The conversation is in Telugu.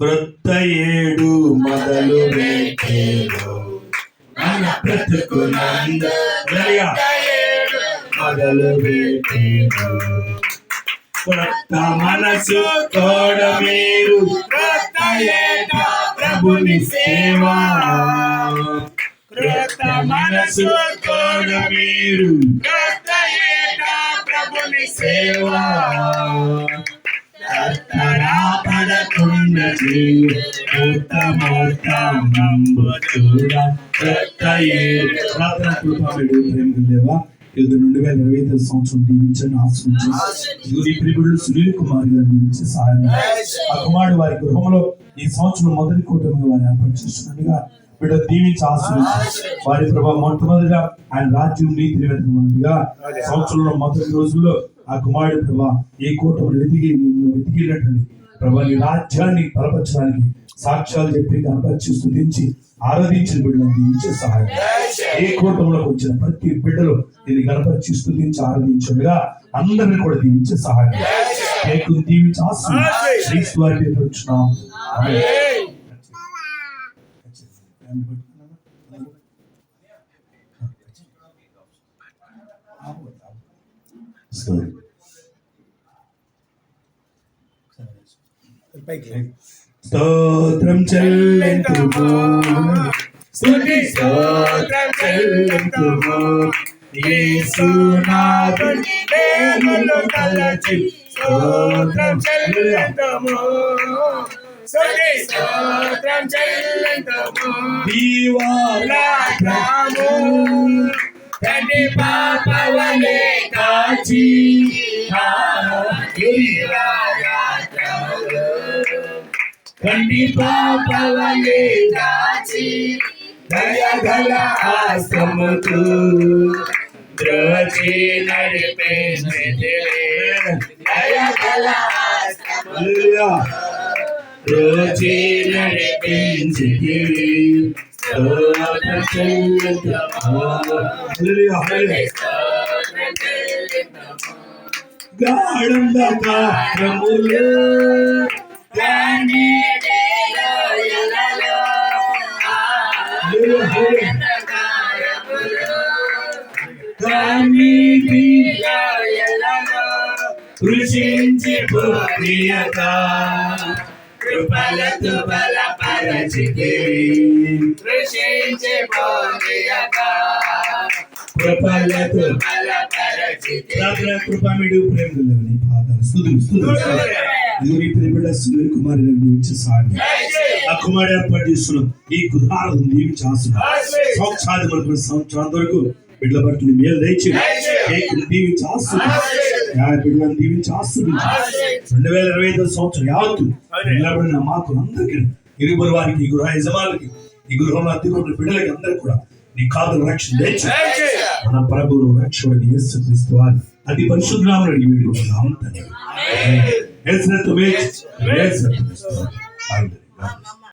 క్రొత్త ఏడు మొదలు పెట్టేలో మన బ్రతుకునందు మొదలు క్రొత్త మనసు తోడ మీరు క్రొత్త ఏట ప్రభుని సేవ. క్రొత్త మనసు తోడ మీరు? క్రొత్త ఏట ప్రభుని సేవ. పడకున్నది ఉత్తమోత్తమంబు చూడ క్రొత్త ఏడు రాత్రి కృపడు ప్రేమ లేవా ఇది రెండు వేల ఇరవై ఐదు సంవత్సరం ఆశ్రయించండి ఇది ప్రియుడు సునీల్ కుమార్ గారు దీవించి సహాయం. ఆ కుమారుడు వారి గృహంలో ఈ సంవత్సరం మొదటి కూటమిగా వారిని ఏర్పాటు చేస్తున్నట్టుగా బిడ్డ దీవించి ఆశ్రయించి వారి ప్రభావ మొట్టమొదటిగా ఆయన రాజ్యం నీతిని వెతకమన్నట్టుగా సంవత్సరంలో మొదటి రోజుల్లో ఆ కుమారుడు ప్రభా ఈ కూటమిని వెతికి నిన్ను వెతికినట్టండి ప్రభా నీ రాజ్యాన్ని బలపరచడానికి సాక్ష్యాలు చెప్పి కనపరిచి స్థుతించి ఆరాధించిన బిడ్డలను దీవించే సహాయం. ఏ కూటంలోకి వచ్చిన ప్రతి బిడ్డలు దీన్ని కనపరిచి స్థుతించి ఆరాధించగా అందరిని కూడా దీవించే సహాయం. దీవించి ఆశ్రయించి వారి పేరు వచ్చినాం. స్తోత్రం చెల్లింతుము స్తుతి స్తోత్రం చెల్లింతుము యేసునాథుని పేరును తలచి స్తోత్రం చెల్లింతుము స్తోత్రం చెల్లింతుము దీవారాత్రము తండ్రి పాపవలే కాచి కంటి పాపవలే కాచి దయగల ఆశ్రమకు ద్రోచి నడిపే దయగల హల్లెలూయా ద్రోచి నడిపించితివి గాఢంధకారములు కృషించి కృపలతో బలపరచితివి కృషించి పోనీయక కృపలతో బలపరచితివి రాత్రి కృపమిడు ప్రేమలు నీ పాదాలు స్తుతులు స్తుతులు ఇదిగో నీ ప్రియబిడ్డ సునీల్ కుమార్ దీవించి సాగి ఆ కుమారుడు ఏర్పాటు చేస్తున్నాం ఈ గృహాలను దీవించి ఆశలు సంవత్సరాది వరకు సంవత్సరం వరకు బిడ్డల బట్టలు మేలు దయచి దీవించి దీవించి ఆస్తులు రెండు వేల ఇరవై ఐదు సంవత్సరం యావత్తు నిలబడిన మాకు అందరికీ ఇరువురు వారికి ఈ గృహ యజమానులకి ఈ గృహంలో అద్దెకొంటున్న బిడ్డలకి అందరికీ కూడా నీ కాదు రక్షణ మన ప్రభువు రక్షకుడు యేసు క్రీస్తు వారి అతి పరిశుద్ధనామని అడిగి వీడు నామం తండ్రి.